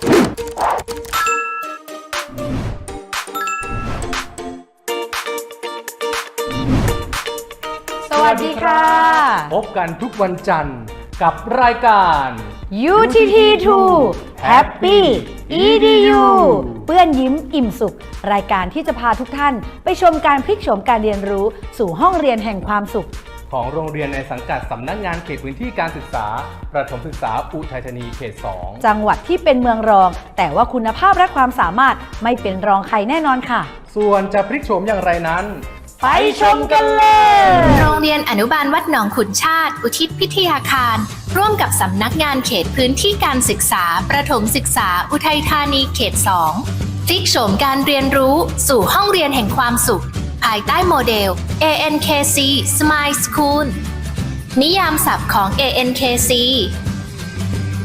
สวัสดีค่ะ พบกันทุกวันจันทร์กับรายการ UTT2 Happy EDU เปื้อนยิ้มอิ่มสุข รายการที่จะพาทุกท่าน ไปชมการพลิกโฉมการเรียนรู้สู่ห้องเรียนแห่งความสุข ของโรงเรียนในสังกัดสำนักงานเขตพื้นที่การศึกษา ประถมศึกษาอุทัยธานีเขต 2 จังหวัดที่เป็นเมืองรอง แต่ว่าคุณภาพและความสามารถไม่เป็นรองใครแน่นอนค่ะ ส่วนจะพลิกโฉมอย่างไรนั้น ไปชมกันเลย โรงเรียนอนุบาลวัดหนองขุนชาติ อุทิศพิทยาคาร ร่วมกับสำนักงานเขตพื้นที่การศึกษา ประถมศึกษาอุทัยธานีเขต 2พลิกโฉมการเรียนรู้สู่ห้องเรียนแห่งความสุขภายใต้โมเดล ANKC Smile School นิยามศัพท์ของ ANKC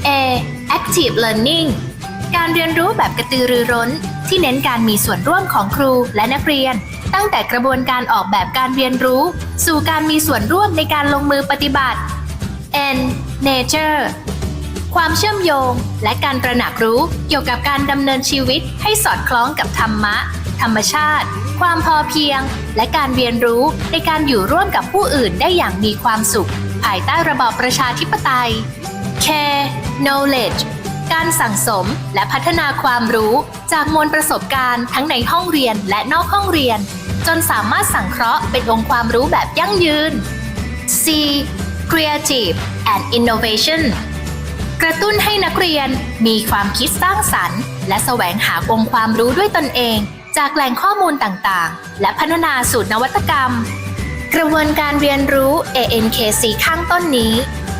A Active Learning การเรียนรู้แบบกระตือรือร้น ที่เน้นการมีส่วนร่วมของครูและนักเรียน ตั้งแต่กระบวนการออกแบบการเรียนรู้ สู่การมีส่วนร่วมในการลงมือปฏิบัติ N Nature ความเชื่อมโยง และการตระหนักรู้เกี่ยวกับการดำเนินชีวิตให้สอดคล้องกับธรรมะ ธรรมชาติ ความพอเพียง และการเรียนรู้ในการอยู่ร่วมกับผู้อื่นได้อย่างมีความสุข ภายใต้ระบอบประชาธิปไตย Care Knowledge การสั่งสมและพัฒนาความรู้จากมวลประสบการณ์ทั้งในห้องเรียนและนอกห้องเรียน จนสามารถสังเคราะห์เป็นองค์ความรู้แบบยั่งยืน C Creative and Innovation กระตุ้นให้นักเรียนมีความคิดสร้างสรรค์ และแสวงหาองค์ความรู้ด้วยตนเอง จากแหล่งข้อมูลต่างๆ และพัฒนาสูตรนวัตกรรม กระบวนการเรียนรู้ ANKC ข้างต้นนี้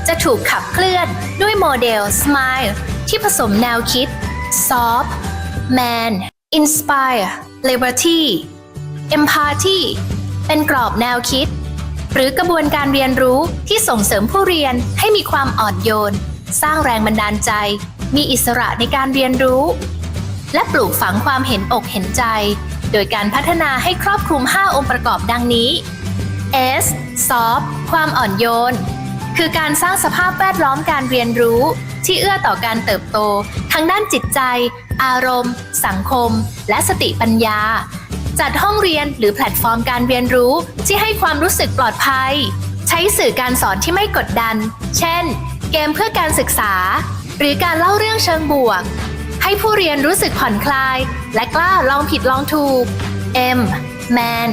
จะถูกขับเคลื่อนด้วยโมเดล SMILE ที่ผสมแนวคิด Soft Man Inspire Liberty Empathy เป็นกรอบแนวคิด หรือกระบวนการเรียนรู้ที่ส่งเสริมผู้เรียนให้มีความอ่อนโยน สร้างแรงบันดาลใจ มีอิสระในการเรียนรู้ และปลูกฝังความเห็นอกเห็นใจ โดยการพัฒนาให้ครอบคลุม 5 องค์ประกอบดังนี้ S soft ความอ่อนโยน คือการสร้างสภาพแวดล้อมการเรียนรู้ ที่เอื้อต่อการเติบโต ทั้งด้านจิตใจ อารมณ์ สังคม และสติปัญญา จัดห้องเรียนหรือแพลตฟอร์มการเรียนรู้ที่ให้ความรู้สึกปลอดภัย ใช้สื่อการสอนที่ไม่กดดัน เช่น เกมเพื่อการศึกษา หรือการเล่าเรื่องเชิงบวก ให้ผู้เรียนรู้สึกผ่อนคลาย และกล้าลองผิดลองถูก M Man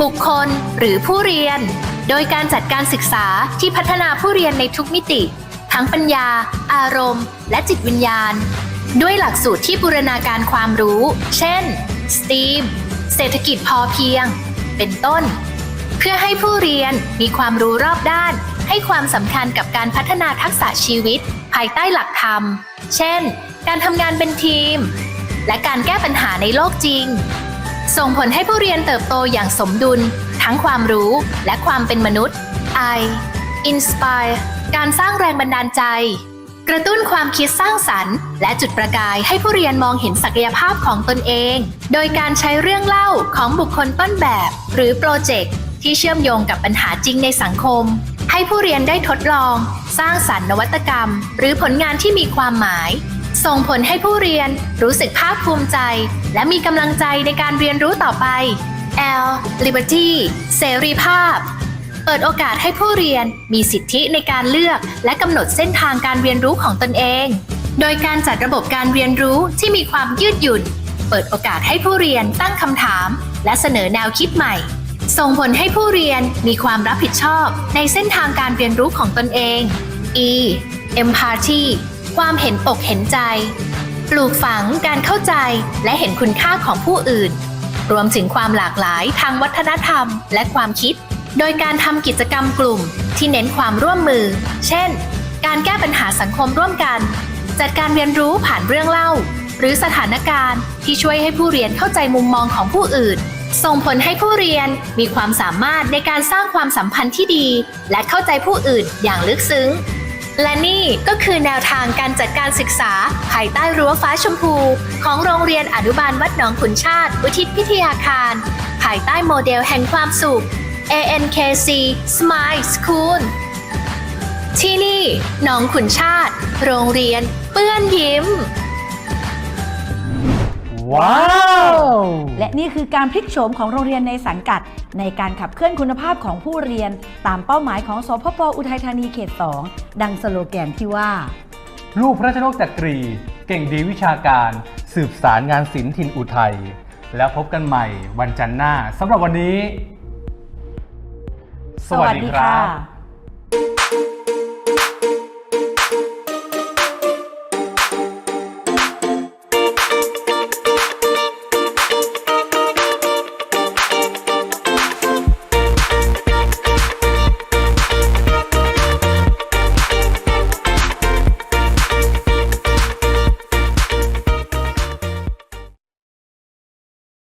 บุคคลหรือผู้เรียน โดยการจัดการศึกษาที่พัฒนาผู้เรียนในทุกมิติ ทั้งปัญญา อารมณ์ และจิตวิญญาณ ด้วยหลักสูตรที่บูรณาการความรู้ เช่น STEAM เศรษฐกิจพอเพียง เป็นต้น เพื่อให้ผู้เรียนมีความรู้รอบด้าน ให้ความสำคัญกับการพัฒนาทักษะชีวิต ภายใต้หลักธรรม เช่น การทำงานเป็นทีม และการแก้ปัญหาในโลกจริง ส่งผลให้ผู้เรียนเติบโตอย่างสมดุล ทั้งความรู้และความเป็นมนุษย์ I Inspire การสร้างแรงบันดาลใจ กระตุ้นความคิดสร้างสรรค์ และจุดประกายให้ผู้เรียนมองเห็นศักยภาพของตนเอง โดยการใช้เรื่องเล่าของบุคคลต้นแบบ หรือโปรเจกต์ที่เชื่อมโยงกับปัญหาจริงในสังคม ให้ผู้เรียนได้ทดลอง สร้างสรรค์นวัตกรรม หรือผลงานที่มีความหมาย ส่งผลให้ผู้เรียนรู้สึกภาคภูมิใจ และมีกำลังใจในการเรียนรู้ต่อไป L Liberty เสรีภาพ เปิดโอกาสให้ผู้เรียนมีสิทธิในการเลือก และกำหนดเส้นทางการเรียนรู้ของตนเอง โดยการจัดระบบการเรียนรู้ที่มีความยืดหยุ่น เปิดโอกาสให้ผู้เรียนตั้งคำถาม และเสนอแนวคิดใหม่ ส่งผลให้ผู้เรียนมีความรับผิดชอบในเส้นทางการเรียนรู้ของตนเอง E Empathy ความเห็นอกเห็นใจ ปลูกฝังการเข้าใจและเห็นคุณค่าของผู้อื่น รวมถึงความหลากหลายทางวัฒนธรรมและความคิด โดยการทำกิจกรรมกลุ่มที่เน้นความร่วมมือ เช่น การแก้ปัญหาสังคมร่วมกัน จัดการเรียนรู้ผ่านเรื่องเล่า หรือสถานการณ์ที่ช่วยให้ผู้เรียนเข้าใจมุมมองของผู้อื่น ส่งผลให้ผู้เรียนมีความสามารถในการสร้างความสัมพันธ์ที่ดี และเข้าใจผู้อื่นอย่างลึกซึ้ง และนี่ก็คือแนวทางการจัดการศึกษา ภายใต้รั้วฟ้าชมพู ของโรงเรียนอนุบาลวัดหนองขุนชาติ อุทิศพิทยาคาร ภายใต้โมเดลแห่งความสุข ANKC Smile School ที่นี่หนองขุนชาติ โรงเรียน เปื้อนยิ้ม ว้าว และนี่คือการพลิกโฉมของโรงเรียนในสังกัด ในการขับเคลื่อนคุณภาพของผู้เรียน ตามเป้าหมายของสพปอุทัยธานีเขต 2 ดังสโลแกนที่ว่า ลูกพระราชนกจักรี เก่งดีวิชาการ สืบสารงานศิลป์ถิ่นอุทัย แล้วพบกันใหม่วันจันทร์หน้าสำหรับวันนี้ สวัสดีค่ะ